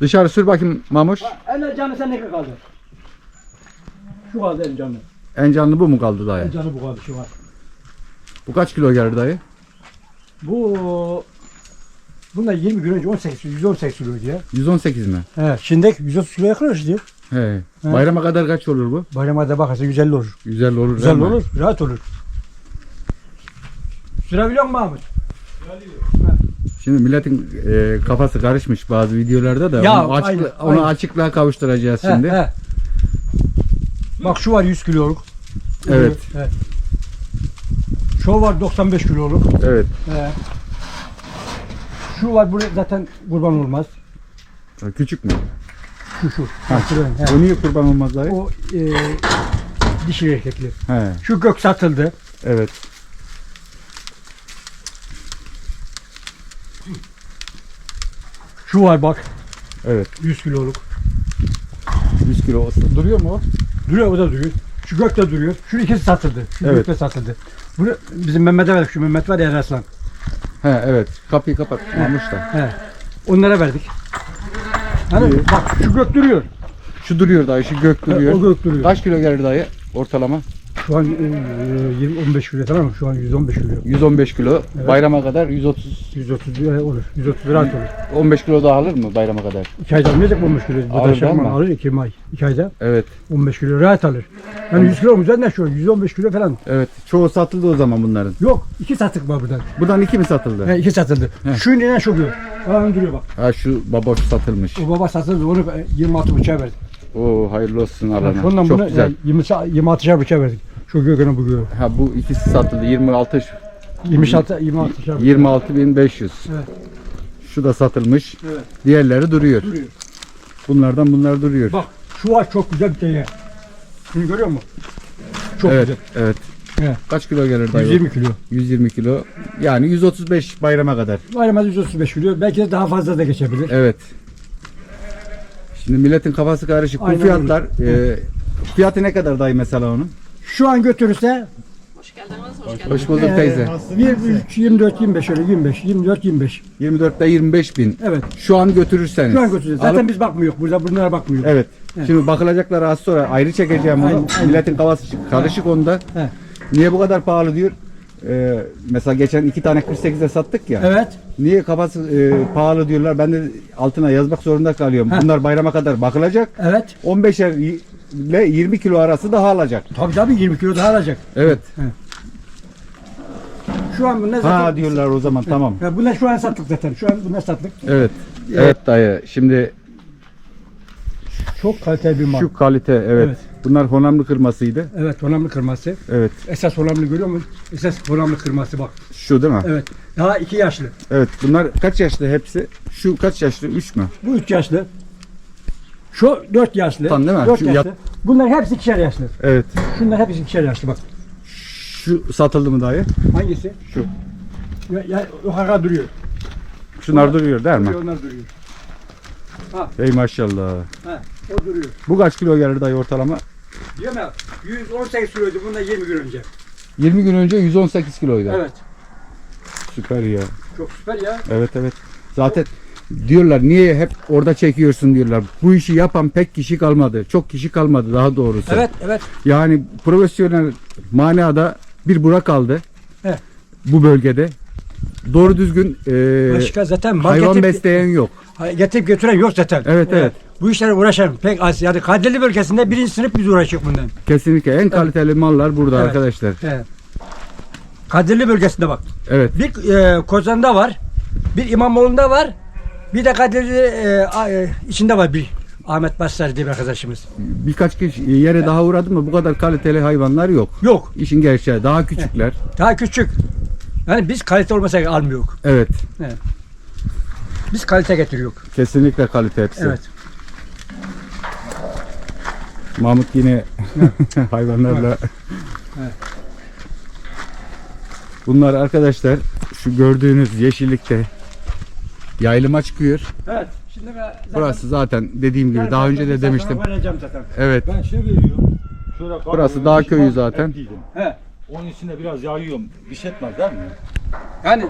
Dışarı sür bakayım Mamuş. En canı sen ne kaldı? Şu kaldı en canı. En canlı bu mu kaldı dayı? En canı bu kaldı şu var. Bu kaç kilo gelir dayı? Bu Bunda 20 gün önce 18 118 kiloydu ya. 118 mi? He, şimdi 130 kilo yakın işte. He. Bayrama kadar kaç olur bu? Bayrama da bakarsa 150 olur. Güzel olur Güzel değil mi? olur, rahat olur. Sürebiliyor musun Mahmut? Şimdi milletin e, kafası karışmış bazı videolarda da Ya, onu, açıkla- aynen, onu aynen. açıklığa kavuşturacağız He, şimdi. he. Bak şu var 100 kiloluk. Evet. evet. Şu var 95 kiloluk. Evet. He. Şu var buraya zaten kurban olmaz. Küçük mü? Şu şu. Ha, He. O niye kurban olmaz dayı? O e, dişi erkekli. He. Şu gök satıldı. Evet. Şu var bak Evet. 100 kiloluk. 100 kilo olsa. Duruyor mu o? Duruyor o da duruyor. Şu gök de duruyor. Şu ikisi satıldı. Şu Evet. gök de satıldı. Bunu bizim Mehmet'e verdik. Şu Mehmet var ya Eraslan. He evet. Kapıyı kapat. Mamuş da. He. Onlara verdik. Hani İyi. bak şu gök duruyor. Şu duruyor dayı. Şu gök duruyor. o gök duruyor. Kaç kilo gelir dayı? Ortalama. Şu an e, 20 15 kilo tamam mı? Şu an 115 kilo. 115 kilo. Evet. Bayrama kadar 130 130 lira olur. 130 lira olur. 15 kilo daha alır mı bayrama kadar? 2 ayda almayacak mı 15 kilo? Bu Alır da alır 2 ay. 2 ayda Evet. 15 kilo rahat alır. Yani 100 kilo mu üzerinde şu an 115 kilo falan. Evet. Çoğu satıldı o zaman bunların. Yok 2 sattık var buradan. Buradan iki mi satıldı? He 2 satıldı. Şu inen şu gök. Aa duruyor bak. Ha şu baboş satılmış. O baba satıldı onu e, 26 bıçağa verdik. Oo hayırlı olsun alana. Ondan Çok bunu güzel. e, 20 26'şer bıçağa verdik. Şu göğüne bu göğü. Ha bu ikisi satıldı. 26 26 26'şer 26500. Evet. Şu da satılmış. Evet. Diğerleri duruyor. duruyor. Bunlardan bunlar duruyor. Bak şu var çok güzel bir tane. Şunu görüyor musun? Çok evet, güzel. evet. Evet. Kaç kilo gelir dayı? 120 kilo. 120 kilo. Yani 135 bayrama kadar. Bayramda 135 kilo. Belki de daha fazla da geçebilir. Evet. Şimdi milletin kafası karışık. Aynen Bu fiyatlar e, fiyatı ne kadar dayı mesela onun? Şu an götürürse Hoş geldiniz, hoş geldiniz. Hoş bulduk teyze. 23, 24, 25 öyle 25, 24, 25. 24'te 25 bin. Evet. Şu an götürürseniz. Şu an götüreceğiz. Zaten Alıp- biz bakmıyoruz. Burada bunlara bakmıyoruz. Evet. Evet. Şimdi bakılacaklar az sonra ayrı çekeceğim bunu. Aynen, aynen. Milletin kafası karışık onda. He. Niye bu kadar pahalı diyor? Ee, mesela geçen iki tane 48'e sattık ya. Evet. Niye kafası e, pahalı diyorlar? Ben de altına yazmak zorunda kalıyorum. Bunlar bayrama kadar bakılacak. Evet. 15'er y- ile 20 kilo arası daha alacak. Tabii tabii 20 kilo daha alacak. Evet. Şu an bunlar Ha zaten... diyorlar o zaman tamam. Ya bunlar şu an sattık zaten. Şu an bunlar sattık. Evet. Evet dayı. Şimdi Çok kaliteli bir mal. şu kalite evet. Evet. Bunlar honamlı kırmasıydı. Evet, honamlı kırması. Evet. Esas honamlı görüyor musun? Esas honamlı kırması bak. Şu değil mi? Evet. Daha iki yaşlı. Evet. Bunlar kaç yaşlı hepsi? Şu kaç yaşlı? 3 mü? Bu üç yaşlı. Şu dört yaşlı. Tam değil mi? Dört Şu yaşlı. yat- Bunlar hepsi ikişer yaşlı. Evet. Şunlar hepsi ikişer yaşlı bak. Şu satıldı mı dayı? Hangisi? Şu. Ya, ya hara duruyor. Şunlar duruyor değil mi? Onlar duruyor. Ey maşallah. Ha, o duruyor. Bu kaç kilo gelir dayı ortalama? Ya 118 kiloydu bundan 20 gün önce. 20 gün önce 118 kiloydu. Evet. Süper ya. Çok süper ya. Evet evet. Zaten diyorlar niye hep orada çekiyorsun diyorlar. Bu işi yapan pek kişi kalmadı. Çok kişi kalmadı daha doğrusu. Evet, evet. Yani profesyonel manada bir Burak kaldı. Evet. Bu bölgede. Doğru düzgün e, Başka zaten hayvan getirip, besleyen yok. getirip götüren yok zaten. Evet, evet. Bu işlere uğraşan pek az. Yani Kadirli bölgesinde birinci sınıf biz uğraşıyoruz bundan. Kesinlikle en kaliteli mallar burada Evet. arkadaşlar. Evet. Kadirli bölgesinde bak. Evet. Bir e, Kozan'da var. Bir İmamoğlu'nda var. Bir de Kadirli e, a- e, içinde var bir. Ahmet Başsar diye bir arkadaşımız. Birkaç kişi yere daha uğradım mı bu kadar kaliteli hayvanlar yok. Yok. İşin gerçeği daha küçükler. Daha küçük. Yani biz kalite olmasa almıyoruz. Evet. Biz kalite getiriyoruz. Kesinlikle kalite hepsi. Evet. Mahmut yine hayvanlarla Bunlar arkadaşlar şu gördüğünüz yeşillikte yayılıma çıkıyor. Evet. Şimdi ben zaten- Burası zaten dediğim gibi daha önce de demiştim. Vereceğim zaten. Evet. Ben şey veriyorum. Şöyle Burası dağ köyü zaten. He. Onun içinde biraz yayıyorum. Bir şey etmez değil mi? Yani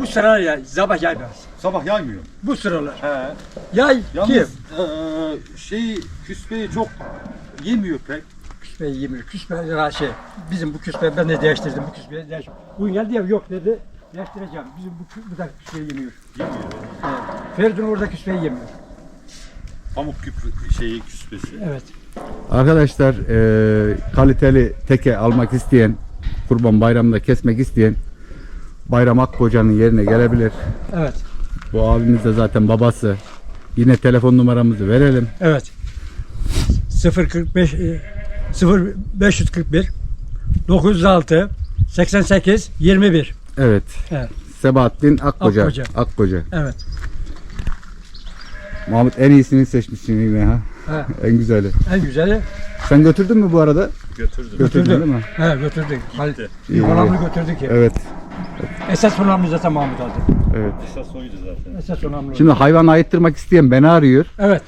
bu sıra ya sabah gelmez. Sabah yaymıyor. Bu sıralar. He. Yay kim? Yalnız eee şey küspeyi çok yemiyor pek. Küspeyi yemiyor. Küspe ya şey. Bizim bu küspe ben de değiştirdim bu küspeyi değiştirdim. Bugün geldi ya yok dedi. Değiştireceğim. Bizim bu, kü- bu da küspeyi yemiyor. Yemiyor. Evet. Feridun orada küspeyi yemiyor. Pamuk küp şeyi küspesi. Evet. Arkadaşlar e, kaliteli teke almak isteyen, kurban bayramında kesmek isteyen Bayram Akkoca'nın yerine gelebilir. Evet. Bu abimiz de zaten babası. Yine telefon numaramızı verelim. Evet. 045 e, 0541 906 88 21. Evet. Evet. Sebahattin Akkoca. Akkoca. Akkoca. Evet. Mahmut en iyisini seçmişsin yine ha. En güzeli. en güzeli Sen götürdün mü bu arada? Götürdüm. Götürdün Götürdüm. değil mi? he, götürdük. Gitti. İyi. götürdük ya. Evet. Esas önemli zaten Mahmut adı. Evet. Esas oydu zaten. Esas önemli. Şimdi hayvan ayıttırmak isteyen beni arıyor. evet.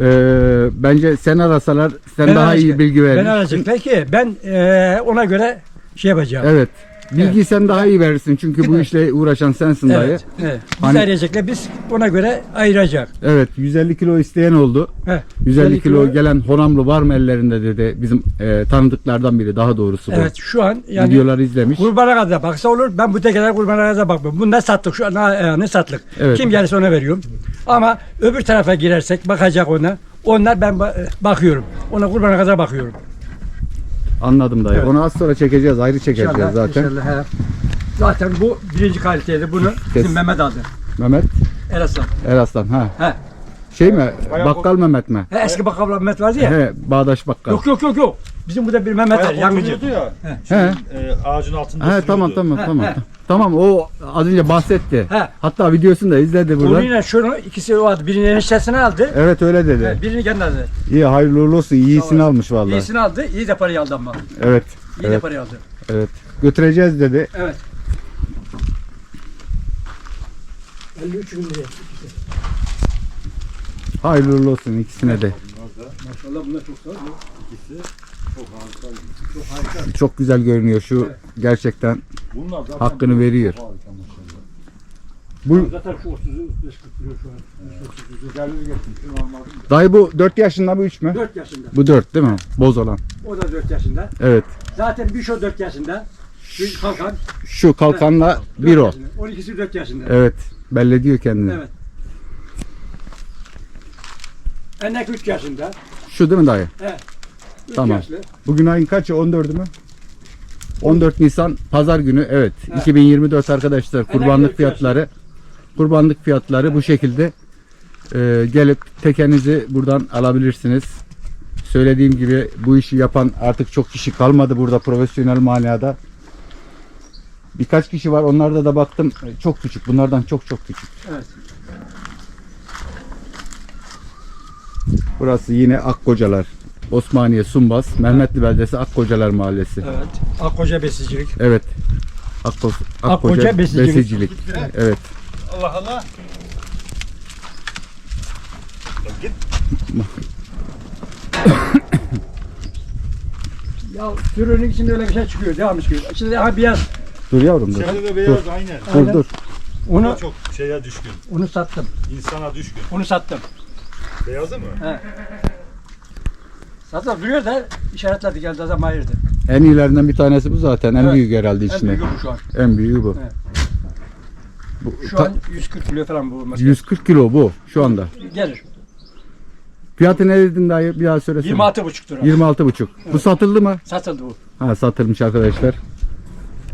Ee, bence sen arasalar sen Ben daha arayacak- iyi bilgi Ben verirsin. arayacaklar ki ben e, ona göre şey yapacağım. Evet. Bilgiyi sen daha iyi verirsin çünkü bu Evet. işle uğraşan sensin dayı. Evet. evet. Biz Hani- arayacaklar biz ona göre ayıracak. Evet 150 kilo isteyen oldu. He. 150 kilo gelen honamlı var mı ellerinde dedi. Bizim e, tanıdıklardan biri daha doğrusu bu. Evet şu an yani Videoları izlemiş. Kurbana kadar baksa olur. Ben bu tekeler kurbana kadar bakmıyorum. Bunda sattık. Şu an yani sattık. Evet. Kim gelirse ona veriyorum. Ama öbür tarafa girersek bakacak ona. Onlar ben ba- bakıyorum. Ona kurbana kadar bakıyorum. Anladım dayı. Evet. Onu az sonra çekeceğiz. Ayrı çekeceğiz İnşallah, zaten. inşallah, he. Zaten bu birinci kaliteydi. Bunu bizim Mehmet aldı. Mehmet Eraslan. Eraslan ha. He. Şey mi? Bayağı Bakkal Mehmet mi? He, eski bakkal Mehmet vardı ya. He, Bağdaş Bakkal. Yok yok yok yok. Bizim burada bir Mehmet var. Bayağı Yangıcı. oturuyordu ya. He. E, ağacın altında He tamam oturuyordu. tamam tamam. he. Tamam o az önce bahsetti. He. Hatta videosunu da izledi burada. Onunla şunu ikisi o aldı. Birini eniştesine aldı. Evet öyle dedi. He, birini kendi aldı. İyi hayırlı uğurlu olsun. İyisini Tamam. almış vallahi. İyisini aldı. İyi de parayı aldı ama. Evet. İyi de Evet. parayı aldı. Evet. Götüreceğiz dedi. Evet. 53 bin liraya. Hayırlı uğurlu olsun ikisine de. Maşallah bunlar çok sağ ol. Çok güzel görünüyor şu gerçekten Bunlar zaten hakkını veriyor. harika maşallah. Bu Zaten şu 30'u 35 kilo şu an. Güzelliği getirmiş. Almadım. dayı bu 4 yaşında mı 3 mü? 4 yaşında. Bu 4 değil mi? Boz olan. O da 4 yaşında. Evet. Zaten bir şu 4 yaşında. Bir kalkan. Şu kalkanla dört bir o. yaşında. 12'si 4 yaşında. Evet. Belli ediyor kendini. Evet. Enek 3 yaşında. Şu değil mi dayı? Evet. Tamam. yaşlı. Bugün ayın kaçı? 14'ü mü? 14 Nisan pazar günü evet. Evet. 2024 arkadaşlar kurbanlık fiyatları kurbanlık fiyatları bu şekilde Ee, gelip tekenizi buradan alabilirsiniz. Söylediğim gibi bu işi yapan artık çok kişi kalmadı burada profesyonel manada. Birkaç kişi var onlarda da baktım çok küçük bunlardan çok çok küçük. Evet. Burası yine Akkocalar. Osmaniye Sumbas, Mehmetli Beldesi Akkocalar Mahallesi. Evet. Akkoca besicilik. Evet. Akko, Akkoca, Akkoca besicilik. besicilik. Evet. Allah Allah. Ya git. Ya sürünün içinde öyle bir şey çıkıyor. Devam çıkıyor. İçinde daha beyaz. Dur yavrum dur. Sende de beyaz. Dur Aynen. dur. Da Onu çok şeye düşkün. onu sattım. İnsana düşkün. Onu sattım. Beyazı mı? He. Zaten duruyor da işaretledi geldi adam ayırdı. En iyilerinden bir tanesi bu zaten. En Evet. büyük herhalde En içinde. büyük bu şu an. En büyüğü bu. Evet. bu Şu ta- an 140 kilo falan bu mesela. 140 kilo bu şu anda. Gelir. Fiyatı ne dedin dayı? Bir daha söylesene. 26 buçuk lira. 26 buçuk. Bu satıldı mı? Satıldı bu. Ha satılmış arkadaşlar.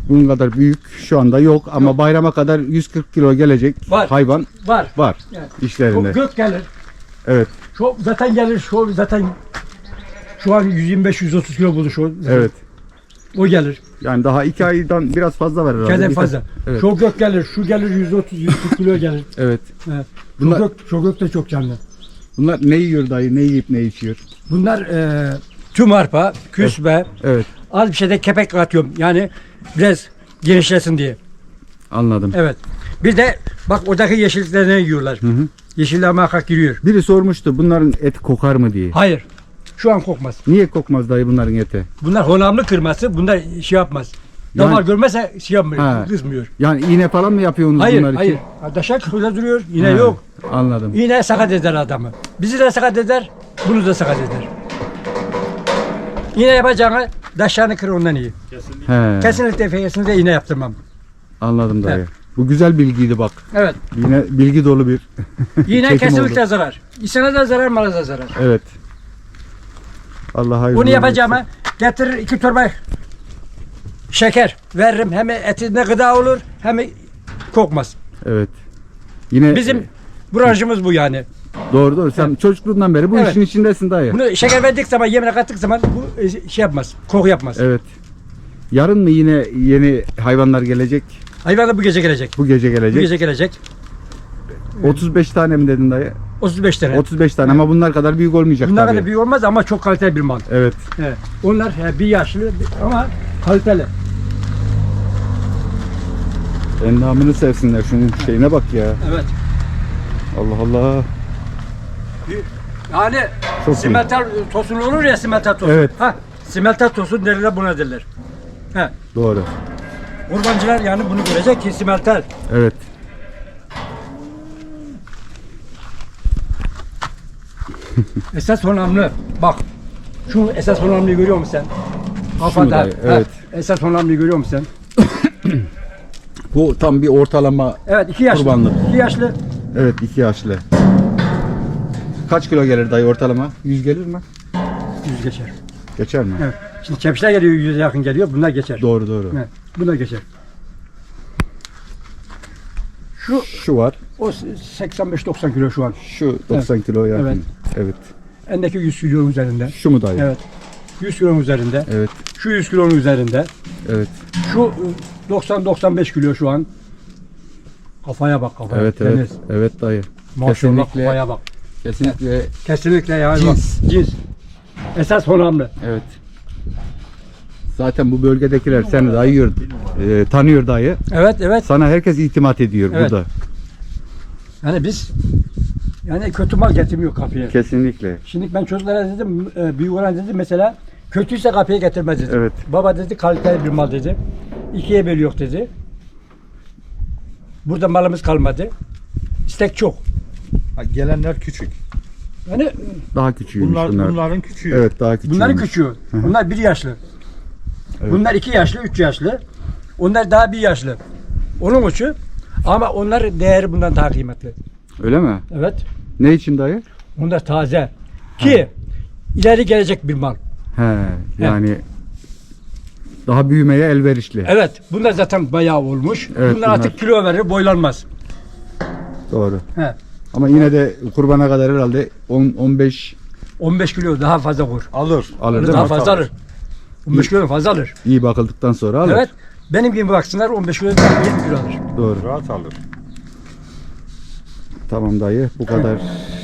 Bunun kadar büyük şu anda yok ama bayrama kadar 140 kilo gelecek Var. hayvan Var. var Yani. işlerinde. Çok gök gelir. Evet. Şu zaten gelir. Şu zaten şu an 125-130 kilo buldu şu. Evet. O gelir. Yani daha iki aydan biraz fazla var herhalde. Bir- fazla. Evet. Şu gök gelir. Şu gelir 130-140 kilo gelir. Evet. Evet. Bunlar, gök, şu gök de çok canlı. bunlar ne yiyor dayı? Ne yiyip ne içiyor? Bunlar e, tüm arpa, küsbe, Evet. az bir şeyde kepek katıyorum. Yani biraz genişlesin diye. Anladım. Evet. Bir de bak oradaki yeşilliklerine yiyorlar. Hı hı. Yeşiller muhakkak giriyor. Biri sormuştu bunların eti kokar mı diye. Hayır. Şu an kokmaz. Niye kokmaz dayı bunların eti? Bunlar honamlı kırması. Bunlar şey yapmaz. Yani- Damar görmezse şey yapmıyor, Ha. kızmıyor. Yani iğne falan mı yapıyorsunuz Hayır, bunlar hayır. için? Daşak köyde duruyor, yine Ha, yok. Anladım. Yine sakat eder adamı. Bizi de sakat eder, bunu da sakat eder. Yine yapacağını daşlarını kır ondan iyi. He, Kesinlikle kesinlikle iğne yaptırmam. anladım dayı. Evet. Bu güzel bilgiydi bak. Evet. Yine bilgi dolu bir Yine çekim kesinlikle oldu. zarar. İnsana da zarar, mala da zarar. Evet. Allah hayırlı Bunu yapacağıma getirir iki torba şeker veririm. Hem etinde gıda olur hem kokmaz. Evet. Yine Bizim branşımız bu yani. doğru doğru. Sen çocukluğundan beri bu Evet. işin içindesin dayı. Bunu şeker verdik zaman, yemine kattık zaman bu e, şey yapmaz, koku yapmaz. Evet. Yarın mı yine yeni hayvanlar gelecek? Hayvan da bu gece gelecek. Bu gece gelecek. Bu gece gelecek. 35 tane mi dedin dayı? 35 tane. 35 tane ama bunlar kadar büyük olmayacak Bunlar tabii. kadar büyük olmaz ama çok kaliteli bir mal. Evet. Evet. Onlar he, bir yaşlı bir- ama kaliteli. Endamını sevsinler şunun şeyine bak ya. Evet. Allah Allah. Yani Çok iyi. tosun olur ya simental tosun. Evet. Ha, simental tosun derler buna derler. He. Doğru. Kurbancılar yani bunu görecek ki simental. Evet. Esas önemli. Bak. Şu esas önemli görüyor musun sen? Kafada. dayı, evet. Ha, Esas önemli görüyor musun sen? Bu tam bir ortalama. Evet iki yaşlı. Kurbanlık. İki yaşlı. Evet iki yaşlı. Kaç kilo gelir dayı ortalama? 100 gelir mi? Yüz geçer. Geçer mi? Evet. Şimdi kepçeler geliyor yüze yakın geliyor. Bunlar geçer. Doğru doğru. Evet. Bunlar geçer. Şu Şu var. o 85-90 kilo şu an. Şu 90 kilo yakın. Evet. Evet. Endeki 100 kilonun üzerinde. Şu mu dayı? Evet. 100 kilonun üzerinde. Evet. Şu 100 kilonun üzerinde. Evet. Şu ıı, 90-95 kilo şu an. Kafaya bak kafaya. Evet evet. Deniz. Evet dayı. Maşallah Kesinlikle. kafaya bak. Kesinlikle. Kesinlikle yani Cins. bak. Cins. Esas önemli. Evet. Zaten bu bölgedekiler seni dayıyor, e, tanıyor dayı. Evet evet. Sana herkes itimat ediyor Evet. burada. Yani biz yani kötü mal getirmiyor kapıya. Kesinlikle. Şimdi ben çocuklara dedim, e, büyük olan dedi mesela kötüyse kapıya getirmez dedi. Evet. Baba dedi kaliteli bir mal dedi. İkiye bölüyor dedi. Burada malımız kalmadı. İstek çok. Ha, Gelenler küçük. Yani Daha küçüğümüş Bunlar, bunlar. bunların küçüğü. Evet daha küçüğümüş. bunların küçüğü. Bunlar bir yaşlı. Evet. Bunlar iki yaşlı, üç yaşlı. Onlar daha bir yaşlı. Onun uçu. Ama onlar değeri bundan daha kıymetli. Öyle mi? Evet. Ne için dayı? Onlar taze. Ki ileri gelecek bir mal. He, yani daha büyümeye elverişli. Evet. Bunlar zaten bayağı olmuş. Evet, bunlar, artık bunlar- kilo verir, boylanmaz. Doğru. He. Ama yine de kurbana kadar herhalde 10 15 15 kilo daha fazla kur. Alır. alır değil daha mi? fazla alır. 15 kilo fazla alır. İyi bakıldıktan sonra alır. Evet. Benim gibi baksınlar 15 kilo 20 kilo alır. Doğru. Rahat alır. Tamam dayı. Bu kadar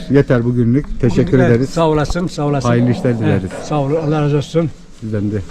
yeter bugünlük. Teşekkür Evet, ederiz. Sağ olasın, sağ olasın. Hayırlı işler Evet, dileriz. sağ ol, Allah razı olsun. Sizden de.